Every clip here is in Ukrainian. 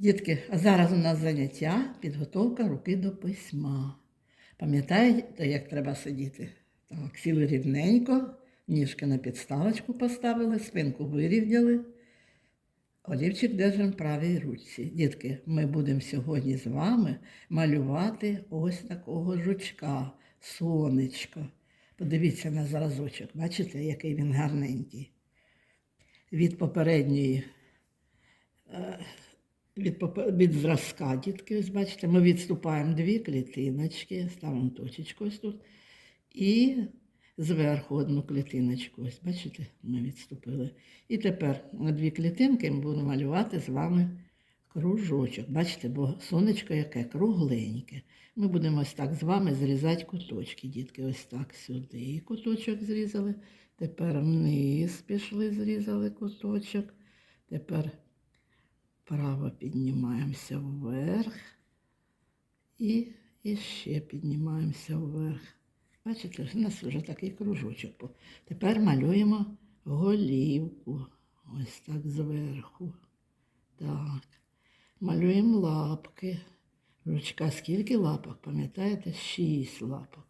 Дітки, а зараз у нас заняття підготовка руки до письма. Пам'ятаєте, як треба сидіти? Так, сіли рівненько, ніжки на підставочку поставили, спинку вирівняли. Олівчик держимо в правій ручці. Дітки, ми будемо сьогодні з вами малювати ось такого жучка, сонечко. Подивіться на зразочок, бачите, який він гарненький. Від попередньої від, від зразка, дітки, ось бачите, ми відступаємо дві клітиночки, ставимо точечку ось тут. І зверху одну клітиночку. Ось бачите, ми відступили. І тепер на дві клітинки ми будемо малювати з вами кружочок. Бачите, бо сонечко яке кругленьке. Ми будемо ось так з вами зрізати куточки, дітки. Ось так сюди куточок зрізали. Тепер вниз пішли, зрізали куточок. Тепер Право піднімаємося вверх і, і ще піднімаємося вверх. Бачите, у нас вже такий кружочок. Тепер малюємо голівку. Ось так зверху. Так. Малюємо лапки. Ручка скільки лапок, пам'ятаєте? Шість лапок.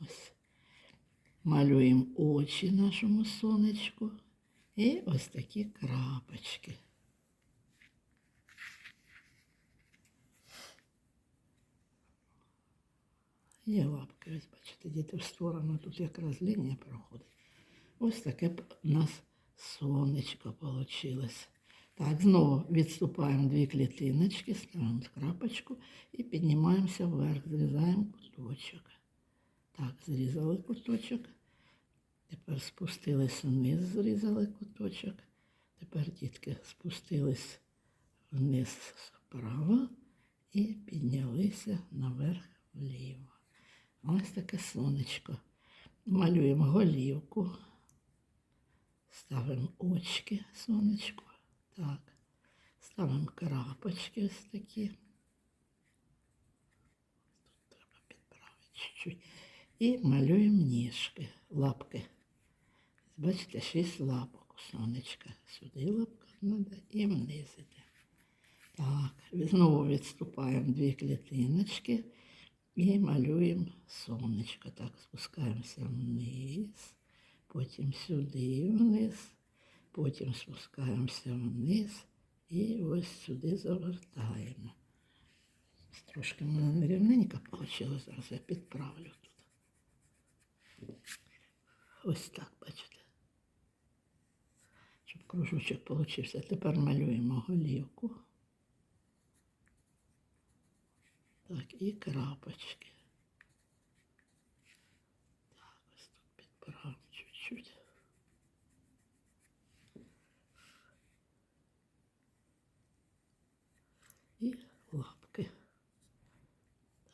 Ось. Малюємо очі нашому сонечку. І ось такі крапочки. Є лапки, ось бачите, діти в сторону, тут якраз лінія проходить. Ось таке б у нас сонечко вийшло. Так, знову відступаємо дві клітиночки, ставимо крапочку і піднімаємося вверх, зрізаємо куточок. Так, зрізали куточок. Тепер спустились вниз, зрізали куточок. Тепер дітки спустились вниз вправо і піднялися наверх вліво. Ось таке сонечко. Малюємо голівку, ставимо очки сонечку. Так. Ставимо крапочки ось такі. Тут треба підправити чуть-чуть. І малюємо ніжки, лапки. Бачите, шість лапок у сонечка. Сюди лапка треба і вниз іде. Так, знову відступаємо дві клітиночки. І малюємо сонечко. Так, спускаємося вниз, потім сюди вниз, потім спускаємося вниз і ось сюди завертаємо. Трошки в мене нерівненько вийшло, зараз я підправлю тут. Ось так, бачите. Щоб кружочок получився. Тепер малюємо голівку. і крапочки. Так, ось тут підправимо чуть-чуть. І лапки.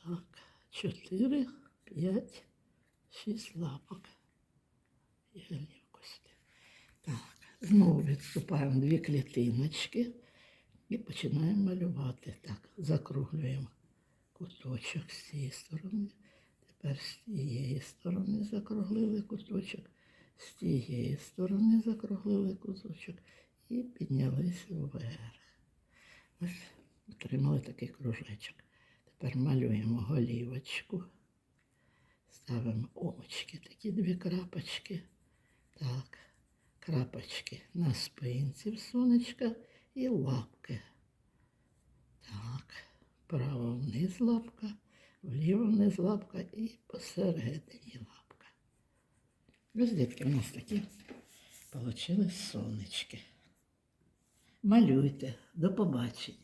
Так, чотири, п'ять, шість лапок. І голівку сюди. Так, знову відступаємо дві клітиночки і починаємо малювати. Так, закруглюємо Куточок з цієї сторони. Тепер з тієї сторони закруглили куточок, з тієї сторони закруглили куточок і піднялися вверх. Ось отримали такий кружечок. Тепер малюємо голівочку, ставимо очки, такі дві крапочки. Так, крапочки на спинці в сонечка і лапки. Так. Право вниз лапка, вліво вниз лапка і посередині лапка. Ось дітки у нас такі вийшли сонечки. Малюйте. До побачення.